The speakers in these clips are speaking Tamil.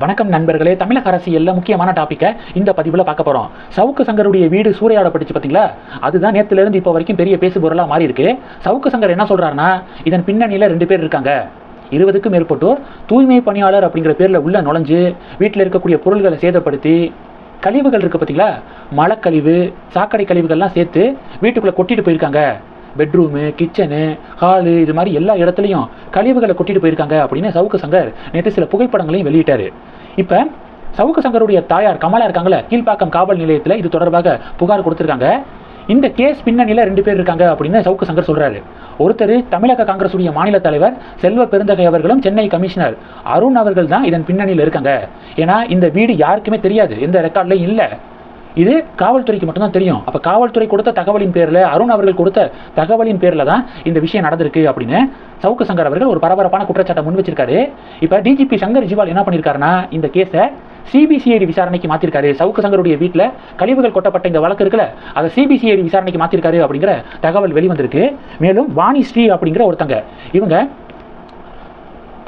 வணக்கம் நண்பர்களே. தமிழக அரசியல்ல முக்கியமான டாப்பிக்கை இந்த பதிவில் பார்க்க போகிறோம் சவுக்கு சங்கருடைய வீடு சூறையாடப்பட்டுச்சு பார்த்தீங்களா அதுதான் நேற்றுலேருந்து இப்போ வரைக்கும் பெரிய பேசுபொருளாக மாறி இருக்கு. சவுக்கு சங்கர் என்ன சொல்கிறாருன்னா இதன் பின்னணியில் ரெண்டு பேர் இருக்காங்க. இருபதுக்கும் மேற்பட்டோர் தூய்மை பணியாளர் அப்படிங்கிற பேரில் உள்ள நுழைஞ்சு வீட்டில் இருக்கக்கூடிய பொருள்களை சேதப்படுத்தி கழிவுகள் இருக்குது பார்த்தீங்களா மலக்கழிவு சாக்கடை கழிவுகள்லாம் சேர்த்து வீட்டுக்குள்ளே கொட்டிட்டு போயிருக்காங்க. பெட்ரூமு கிச்சனு ஹாலு இது மாதிரி எல்லா இடத்துலையும் கழிவுகளை கொட்டிட்டு போயிருக்காங்க அப்படின்னு சவுக்கு சங்கர் நேற்று சில புகைப்படங்களையும் வெளியிட்டாரு. இப்போ சவுக்கு சங்கருடைய தாயார் கமலா இருக்காங்களே கீழ்ப்பாக்கம் காவல் நிலையத்தில் இது தொடர்பாக புகார் கொடுத்துருக்காங்க. இந்த கேஸ் பின்னணியில் ரெண்டு பேர் இருக்காங்க அப்படின்னு சவுக்கு சங்கர் சொல்கிறாரு ஒருத்தர் தமிழக காங்கிரசுடைய மாநில தலைவர் செல்வ பெருந்தகை அவர்களும் சென்னை கமிஷனர் அருண் அவர்கள் தான் இதன் பின்னணியில் இருக்காங்க. ஏன்னா இந்த வீடு யாருக்குமே தெரியாது எந்த ரெக்கார்ட்லையும் இல்லை. இது காவல்துறைக்கு மட்டும்தான் தெரியும். அப்போ காவல்துறை கொடுத்த தகவலின் பேரில் அருண் அவர்கள் கொடுத்த தகவலின் பேரில் தான் இந்த விஷயம் நடந்திருக்கு அப்படின்னு சவுக்கு சங்கர் அவர்கள் ஒரு பரபரப்பான குற்றச்சாட்டை முன் வச்சிருக்காரு. இப்போ டிஜிபி சங்கர் ஜிவால் என்ன பண்ணியிருக்காருன்னா இந்த கேஸை சிபிசிஐடி விசாரணைக்கு மாற்றிருக்காரு சவுக்கு சங்கருடைய வீட்டில் கழிவுகள் கொட்டப்பட்ட இந்த வழக்கு இருக்குல்ல அதை சிபிசிஐடி விசாரணைக்கு மாற்றிருக்காரு அப்படிங்கிற தகவல் வெளிவந்திருக்கு. மேலும் வாணி ஸ்ரீ அப்படிங்கிற ஒருத்தங்க இவங்க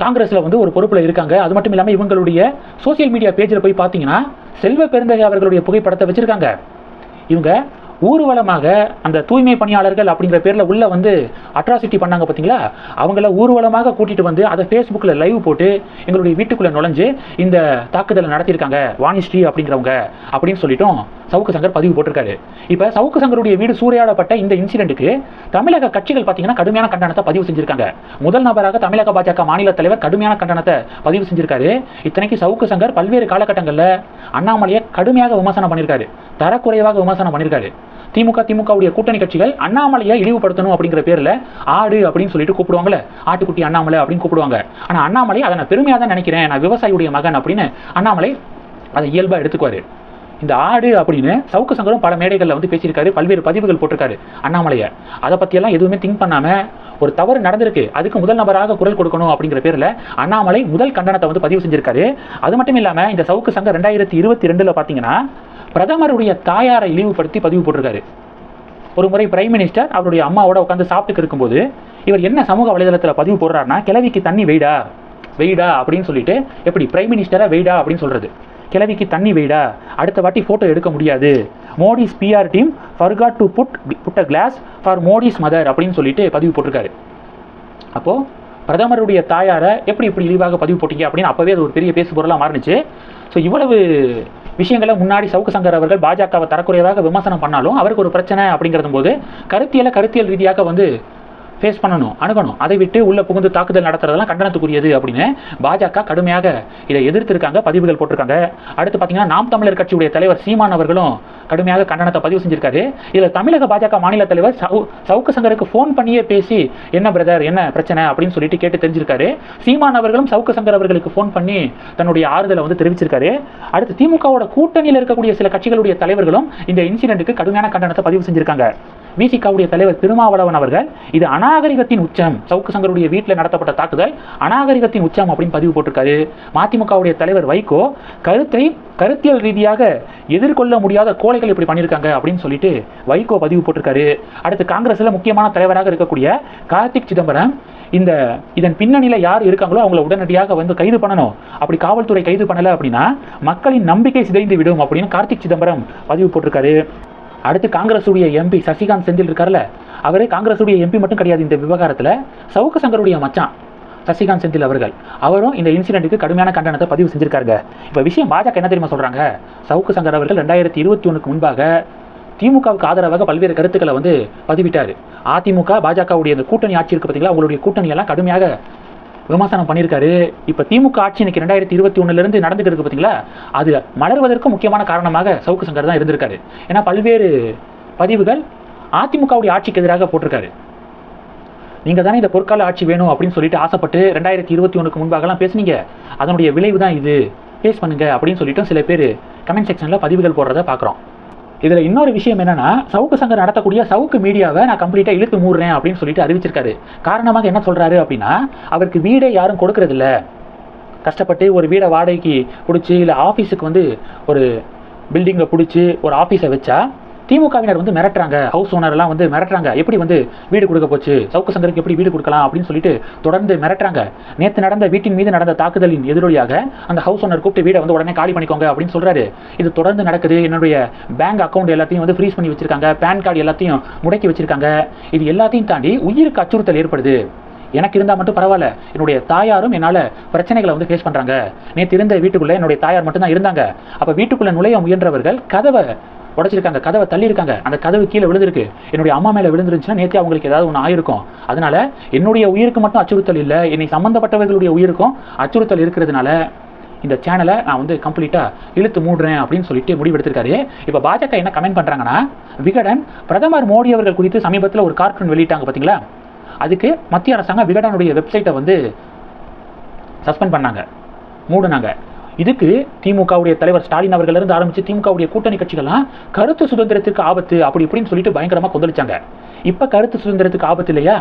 காங்கிரஸில் வந்து ஒரு பொறுப்பில் இருக்காங்க. அது மட்டும் இல்லாமல் இவங்களுடைய சோஷியல் மீடியா பேஜில் போய் பார்த்தீங்கன்னா செல்வ பெருந்தகை அவர்களுடைய புகைப்படத்தை வச்சுருக்காங்க. இவங்க ஊர்வலமாக அந்த தூய்மை பணியாளர்கள் அப்படிங்கிற பேரில் உள்ள வந்து அட்ராசிட்டி பண்ணாங்க பார்த்தீங்களா அவங்கள ஊர்வலமாக கூட்டிகிட்டு வந்து அதை ஃபேஸ்புக்கில் லைவ் போட்டு எங்களுடைய வீட்டுக்குள்ளே நுழைஞ்சு இந்த தாக்குதலை நடத்தியிருக்காங்க வாணிஸ்ரீ அப்படிங்கிறவங்க அப்படின்னு சொல்லிட்டோம் சவுக்கு சங்கர் பதிவு போட்டிருக்காரு. இப்போ சவுக்கு சங்கருடைய வீடு சூறையாடப்பட்ட இந்த இன்சிடென்ட்டுக்கு தமிழக கட்சிகள் பார்த்தீங்கன்னா கடுமையான கண்டனத்தை பதிவு செஞ்சிருக்காங்க. முதல் நபராக தமிழக பாஜக மாநில தலைவர் கடுமையான கண்டனத்தை பதிவு செஞ்சிருக்காரு. இத்தனைக்கு சவுக்கு சங்கர் பல்வேறு காலகட்டங்களில் அண்ணாமலையை கடுமையாக விமர்சனம் பண்ணியிருக்காரு தரக்குறைவாக விமர்சனம் பண்ணியிருக்காரு திமுக திமுகவுடைய கூட்டணி கட்சிகள் அண்ணாமலையை இழிவுபடுத்தணும் அப்படிங்கிற பேரில் ஆடு அப்படின்னு சொல்லிட்டு கூப்பிடுவாங்களே ஆட்டுக்குட்டி அண்ணாமலை அப்படின்னு கூப்பிடுவாங்க. ஆனால் அண்ணாமலை அதை நான் பெருமையாக தான் நினைக்கிறேன் நான் விவசாயியுடைய மகன் அப்படின்னு அண்ணாமலை அதை இயல்பாக எடுத்துக்குவார். இந்த ஆடு அப்படின்னு சவுக்கு சங்கரும் பல மேடைகளில் வந்து பேசியிருக்காரு பல்வேறு பதிவுகள் போட்டிருக்காரு அண்ணாமலையை. அதை பற்றியெல்லாம் எதுவுமே திங்க் பண்ணாமல் ஒரு தவறு நடந்திருக்கு அதுக்கு முதல் நபராக குரல் கொடுக்கணும் அப்படிங்கிற பேரில் அண்ணாமலை முதல் கண்டனத்தை வந்து பதிவு செஞ்சிருக்காரு. அது மட்டும் இல்லாமல் இந்த சவுக்கு சங்கம் ரெண்டாயிரத்தி இருபத்தி ரெண்டில் பார்த்தீங்கன்னா பிரதமருடைய தாயாரை இழிவுபடுத்தி பதிவு போட்டிருக்காரு. ஒரு முறை பிரைம் மினிஸ்டர் அவருடைய அம்மாவோட உட்காந்து சாப்பிட்டு இருக்கும்போது இவர் என்ன சமூக வலைதளத்தில் பதிவு போடுறாருன்னா கிழவிக்கு தண்ணி வெயிடா வெயிடா அப்படின்னு சொல்லிட்டு எப்படி பிரைம் மினிஸ்டரை வெயிடா அப்படின்னு சொல்றது. கிழவிக்கு தண்ணி வெயிடா அடுத்த வாட்டி ஃபோட்டோ எடுக்க முடியாது. Modi's PR team forgot to put put a glass for Modi's mother அப்படின்னு சொல்லிட்டு பதிவு போட்டிருக்காரு. அப்போது பிரதமருடைய தாயாரை எப்படி இப்படி இழிவாக பதிவு போட்டீங்க அப்படின்னு அப்போவே அது ஒரு பெரிய பேசு பொருளாக மாறுனுச்சு. ஸோ இவ்வளவு விஷயங்களை முன்னாடி சவுக்கு சங்கர் அவர்கள் பாஜகவை தரக்குறைவாக விமர்சனம் பண்ணாலும் அவருக்கு ஒரு பிரச்சனை அப்படிங்கிறது போது கருத்தியலை கருத்தியல் ரீதியாக வந்து ஃபேஸ் பண்ணணும் அணுகணும். அதை விட்டு உள்ள புகுந்து தாக்குதல் நடத்துறதெல்லாம் கண்டனத்துக்குரியது அப்படின்னு பாஜக கடுமையாக இதை எதிர்த்திருக்காங்க பதிவுகள் போட்டிருக்காங்க. அடுத்து பார்த்தீங்கன்னா நாம் தமிழர் கட்சியுடைய தலைவர் சீமான் அவர்களும் கடுமையாக கண்டனத்தை பதிவு செஞ்சிருக்காரு. இதில் தமிழக பாஜக மாநில தலைவர் சவு சவுக்கு சங்கருக்கு ஃபோன் பண்ணியே பேசி என்ன பிரதர் என்ன பிரச்சனை? அப்படின்னு சொல்லிட்டு கேட்டு தெரிஞ்சிருக்காரு. சீமான் அவர்களும் சவுக்கு சங்கர் அவர்களுக்கு ஃபோன் பண்ணி தன்னுடைய ஆறுதலை வந்து தெரிவிச்சிருக்காரு. அடுத்து திமுகவோட கூட்டணியில் இருக்கக்கூடிய சில கட்சிகளுடைய தலைவர்களும் இந்த இன்சிடென்ட்டுக்கு கடுமையான கண்டனத்தை பதிவு செஞ்சிருக்காங்க. விசிகாவுடைய தலைவர் திருமாவளவன் அவர்கள் இது அநாகரிகத்தின் உச்சம். சவுக்கு சங்கருடைய வீட்டில் நடத்தப்பட்ட தாக்குதல் அநாகரிகத்தின் உச்சம் அப்படின்னு பதிவு போட்டிருக்காரு. மதிமுகவுடைய தலைவர் வைகோ கருத்தை கருத்தியல் ரீதியாக எதிர்கொள்ள முடியாத கோழைகள் இப்படி பண்ணியிருக்காங்க அப்படின்னு சொல்லிட்டு வைகோ பதிவு போட்டிருக்காரு. அடுத்து காங்கிரஸில் முக்கியமான தலைவராக இருக்கக்கூடிய கார்த்திக் சிதம்பரம் இந்த இதன் பின்னணியில் யார் இருக்காங்களோ அவங்கள உடனடியாக வந்து கைது பண்ணணும். அப்படி காவல்துறை கைது பண்ணலை அப்படின்னா மக்களின் நம்பிக்கை சிதைந்து விடும் அப்படின்னு கார்த்திக் சிதம்பரம் பதிவு போட்டிருக்காரு. அடுத்து காங்கிரஸுடைய எம்பி சசிகாந்த் செந்தில் இருக்கார்ல அவர் காங்கிரஸுடைய எம்பி மட்டும் கிடையாது இந்த விவகாரத்தில். சவுக்கு சங்கருடைய மச்சான் சசிகாந்த் செந்தில் அவர்கள். அவரும் இந்த இன்சிடென்ட்டுக்கு கடுமையான கண்டனத்தை பதிவு செஞ்சிருக்காருங்க. இப்போ விஷயம் பாஜக என்ன தெரியுமா சொல்கிறாங்க சவுக்கு சங்கர் அவர்கள் ரெண்டாயிரத்தி இருபத்தி ஒன்றுக்கு முன்பாக திமுகவுக்கு ஆதரவாக பல்வேறு கருத்துக்களை வந்து பதிவிட்டார். அதிமுக பாஜகவுடைய இந்த கூட்டணி ஆட்சி இருக்கு பார்த்தீங்களா அவங்களுடைய கூட்டணியெல்லாம் கடுமையாக விமர்சனம் பண்ணியிருக்காரு. இப்போ திமுக ஆட்சி இன்னைக்கு ரெண்டாயிரத்தி இருபத்தி ஒன்றுலேருந்து நடந்துட்டு இருக்கு பார்த்தீங்களா அது மலர்வதற்கு முக்கியமான காரணமாக சவுக்கு சங்கர் தான் இருந்திருக்காரு. ஏன்னா பல்வேறு பதிவுகள் அதிமுகவுடைய ஆட்சிக்கு எதிராக போட்டிருக்காரு. நீங்கள் தானே இந்த பொற்கால ஆட்சி வேணும் அப்படின்னு சொல்லிட்டு ஆசைப்பட்டு ரெண்டாயிரத்தி இருபத்தி ஒன்றுக்கு முன்பாகலாம் பேசுனீங்க. அதனுடைய விளைவு தான் இது. ஃபேஸ் பண்ணுங்க அப்படின்னு சொல்லிட்டு சில பேர் கமெண்ட் செக்ஷனில் பதிவுகள் போடுறத பார்க்குறோம் இதில் இன்னொரு விஷயம் என்னன்னா சவுக்கு சங்கர் நடத்தக்கூடிய சவுக்கு மீடியாவை நான் கம்ப்ளீட்டாக இழுத்து மூடுறேன் அப்படின்னு சொல்லிட்டு அறிவிச்சிருக்காரு. காரணமாக என்ன சொல்கிறாரு அப்படின்னா அவருக்கு வீடே யாரும் கொடுக்கறதில்ல கஷ்டப்பட்டு ஒரு வீடை வாடகைக்கு பிடிச்சி இல்லை ஆஃபீஸுக்கு வந்து ஒரு பில்டிங்கை பிடிச்சி ஒரு ஆஃபீஸை வச்சா திமுகவினர் வந்து மிரட்டுறாங்க. ஹவுஸ் ஓனர்லாம் வந்து மிரட்டுறாங்க. எப்படி வந்து வீடு கொடுக்க போச்சு? சவுக்கு சங்கருக்கு எப்படி வீடு கொடுக்கலாம்? அப்படின்னு சொல்லிட்டு தொடர்ந்து மிரட்டுறாங்க. நேற்று நடந்த வீட்டின் மீது நடந்த தாக்குதலின் எதிரொலியாக அந்த ஹவுஸ் ஓனர் கூப்பிட்டு வீடை வந்து உடனே காலி பண்ணிக்கோங்க அப்படின்னு சொல்றாரு. இது தொடர்ந்து நடக்குது. என்னுடைய பேங்க் அக்கௌண்ட் எல்லாத்தையும் வந்து ஃப்ரீஸ் பண்ணி வச்சிருக்காங்க. பேன் கார்டு எல்லாத்தையும் முடக்கி வச்சிருக்காங்க. இது எல்லாத்தையும் தாண்டி உயிருக்கு அச்சுறுத்தல் ஏற்படுது. எனக்கு இருந்தால் மட்டும் பரவாயில்ல. என்னுடைய தாயாரும் என்னால் பிரச்சனைகளை வந்து ஃபேஸ் பண்ணுறாங்க நேற்று இருந்த வீட்டுக்குள்ளே என்னுடைய தாயார் மட்டும்தான் இருந்தாங்க. அப்போ வீட்டுக்குள்ளே நுழைய முயன்றவர்கள் கதவை உடைச்சிருக்காங்க கதவை தள்ளியிருக்காங்க. அந்த கதவு கீழே விழுந்திருக்கு. என்னுடைய அம்மா மேலே விழுந்துருந்துச்சுன்னா நேற்று அவங்களுக்கு ஏதாவது ஒன்று ஆயிருக்கும். அதனால என்னுடைய உயிருக்கு மட்டும் அச்சுறுத்தல் இல்லை என்னை சம்மந்தப்பட்டவர்களுடைய உயிருக்கும் அச்சுறுத்தல் இருக்கிறதுனால இந்த சேனலை நான் வந்து கம்ப்ளீட்டாக இழுத்து மூடுறேன் அப்படின்னு சொல்லிட்டு முடிவெடுத்திருக்காரு. இப்போ பாஜக என்ன கமெண்ட் பண்ணுறாங்கன்னா விகடன் பிரதமர் மோடி அவர்கள் குறித்து சமீபத்தில் ஒரு கார்ட்டூன் வெளியிட்டாங்க பார்த்தீங்களா அதுக்கு மத்திய அரசாங்கம் விகடனுடைய வெப்சைட்டை வந்து சஸ்பெண்ட் பண்ணாங்க மூடுனாங்க. இதுக்கு திமுகவுடைய தலைவர் ஸ்டாலின் அவர்களிருந்து ஆரம்பித்து திமுகவுடைய கூட்டணி கட்சிகள்லாம் கருத்து சுதந்திரத்துக்கு ஆபத்து அப்படி இப்படின்னு சொல்லிட்டு பயங்கரமாக கொந்தளிச்சாங்க. இப்போ கருத்து சுதந்திரத்துக்கு ஆபத்து இல்லையா?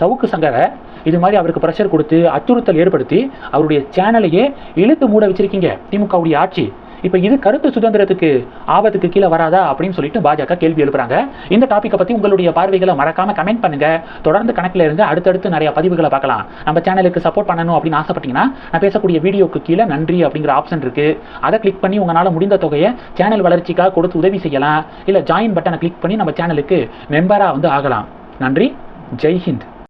சவுக்கு சங்கரை இது மாதிரி அவருக்கு ப்ரெஷர் கொடுத்து அச்சுறுத்தல் ஏற்படுத்தி அவருடைய சேனலையே இழுத்து மூட வச்சிருக்கீங்க திமுகவுடைய ஆட்சி. இப்போ இது கருத்து சுதந்திரத்துக்கு ஆபத்துக்கு கீழே வராதா அப்படின்னு சொல்லிட்டு பாஜக கேள்வி எழுப்புறாங்க. இந்த டாப்பிக்கை பற்றி உங்களுடைய பார்வைகளை மறக்காம கமெண்ட் பண்ணுங்க. தொடர்ந்து கணக்கில் இருந்து அடுத்தடுத்து நிறைய பதிவுகளை பார்க்கலாம். நம்ம சேனலுக்கு சப்போர்ட் பண்ணணும் அப்படின்னு ஆசைப்பட்டீங்கன்னா நான் பேசக்கூடிய வீடியோக்கு கீழே நன்றி அப்படிங்கிற ஆப்ஷன் இருக்கு. அதை கிளிக் பண்ணி உங்களால் முடிந்த தொகையை சேனல் வளர்ச்சிக்காக கொடுத்து உதவி செய்யலாம். இல்லை ஜாயின் பட்டனை கிளிக் பண்ணி நம்ம சேனலுக்கு மெம்பராக வந்து ஆகலாம். நன்றி. ஜெய் ஹிந்த்.